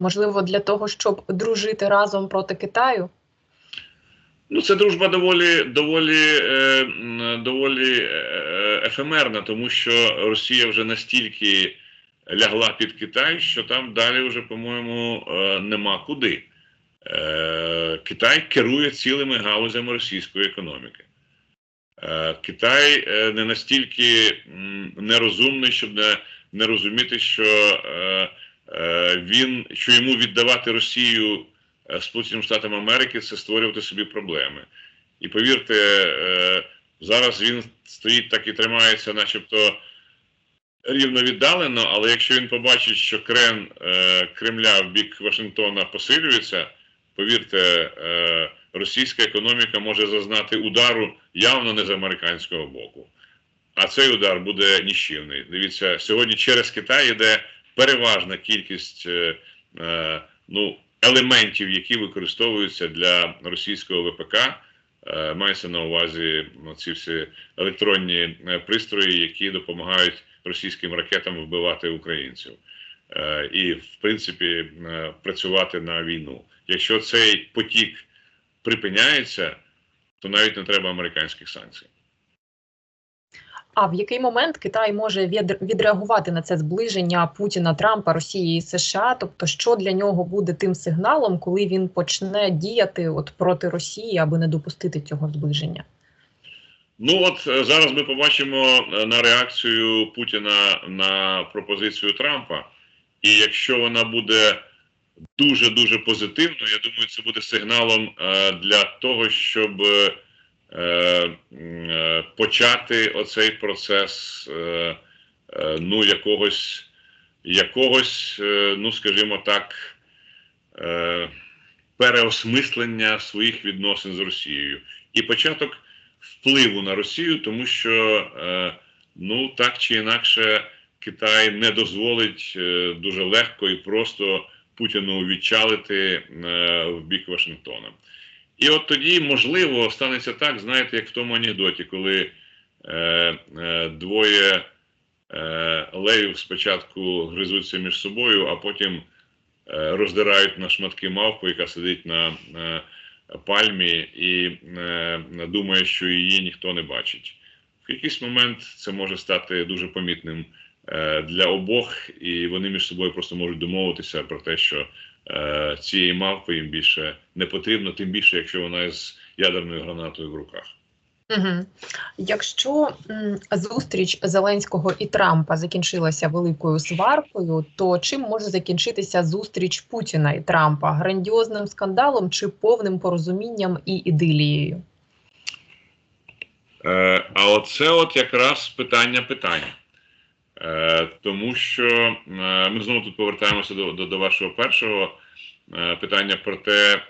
Можливо, для того, щоб дружити разом проти Китаю? Ну, це дружба доволі доволі, е, доволі е, ефемерна, тому що Росія вже настільки лягла під Китай, що там далі вже, по-моєму, е, нема куди. Е, Китай керує цілими галузями російської економіки. Е, Китай е, не настільки нерозумний, щоб не, не розуміти, що е, він що йому віддавати Росію е, Сполученим Штатам Америки це створювати собі проблеми. І повірте, е, зараз він стоїть так і тримається, начебто рівно віддалено, але якщо він побачить, що крен е, Кремля в бік Вашингтона посилюється, повірте, е, російська економіка може зазнати удару явно не з американського боку. А цей удар буде ніщівний. Дивіться, сьогодні через Китай йде переважна кількість е, е, ну, елементів, які використовуються для російського ВПК. Е, мається на увазі ну, ці всі електронні пристрої, які допомагають російським ракетам вбивати українців. І, в принципі, працювати на війну. Якщо цей потік припиняється, то навіть не треба американських санкцій. А в який момент Китай може від- відреагувати на це зближення Путіна, Трампа, Росії і США? Тобто, що для нього буде тим сигналом, коли він почне діяти от проти Росії, аби не допустити цього зближення? Ну от е, зараз ми побачимо е, на реакцію Путіна на пропозицію Трампа, і якщо вона буде дуже дуже позитивною, я думаю, це буде сигналом е, для того, щоб почати оцей процес е, е, ну якогось, якогось, е, ну скажімо так, е, переосмислення своїх відносин з Росією і початок впливу на Росію, тому що е, ну так чи інакше Китай не дозволить е, дуже легко і просто Путіну відчалити е, в бік Вашингтона. І от тоді, можливо, станеться так, знаєте, як в тому анекдоті, коли е, е, двоє е, левів спочатку гризуться між собою, а потім е, роздирають на шматки мавпу, яка сидить на е, пальмі і е, думає, що її ніхто не бачить. В якийсь момент це може стати дуже помітним для обох, і вони між собою просто можуть домовитися про те, що е, цієї мавпи їм більше не потрібно, тим більше, якщо вона з ядерною гранатою в руках. Угу. Якщо м, зустріч Зеленського і Трампа закінчилася великою сваркою, то чим може закінчитися зустріч Путіна і Трампа? Грандіозним скандалом чи повним порозумінням і ідилією? Е, а оце от якраз питання питання. Е, тому що е, ми знову тут повертаємося до, до, до вашого першого е, питання про те,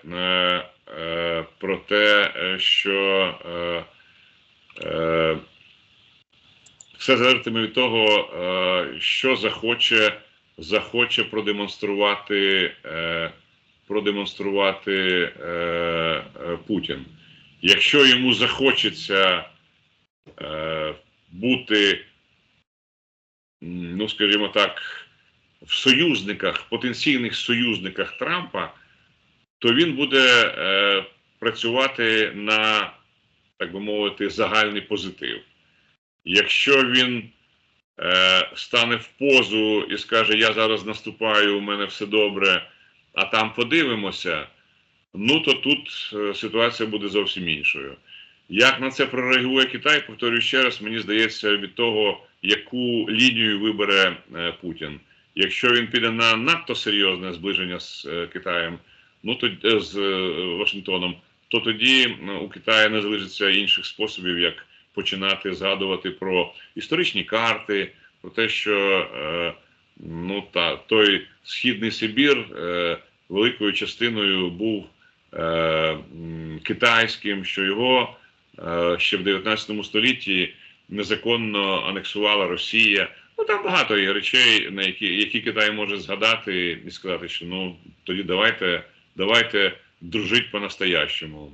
про те, що все залежатиме від того, що захоче, захоче продемонструвати, продемонструвати Путін. Якщо йому захочеться бути, ну скажімо так, в союзниках, потенційних союзниках Трампа, то він буде е, працювати на, так би мовити, загальний позитив. Якщо він е, стане в позу і скаже, я зараз наступаю, у мене все добре, а там подивимося, ну то тут е, ситуація буде зовсім іншою. Як на це прореагує Китай, повторюю ще раз, мені здається, від того, яку лінію вибере е, Путін. Якщо він піде на надто серйозне зближення з е, Китаєм, ну то е, з Вашингтоном, то тоді е, у Китаю не залишиться інших способів, як починати згадувати про історичні карти, про те, що ну та той східний Сибір великою частиною був китайським, що його ще в 19 столітті незаконно анексувала Росія. Ну там багато є речей, на які, які Китай може згадати і сказати, що ну тоді давайте, давайте дружить по-настоящому.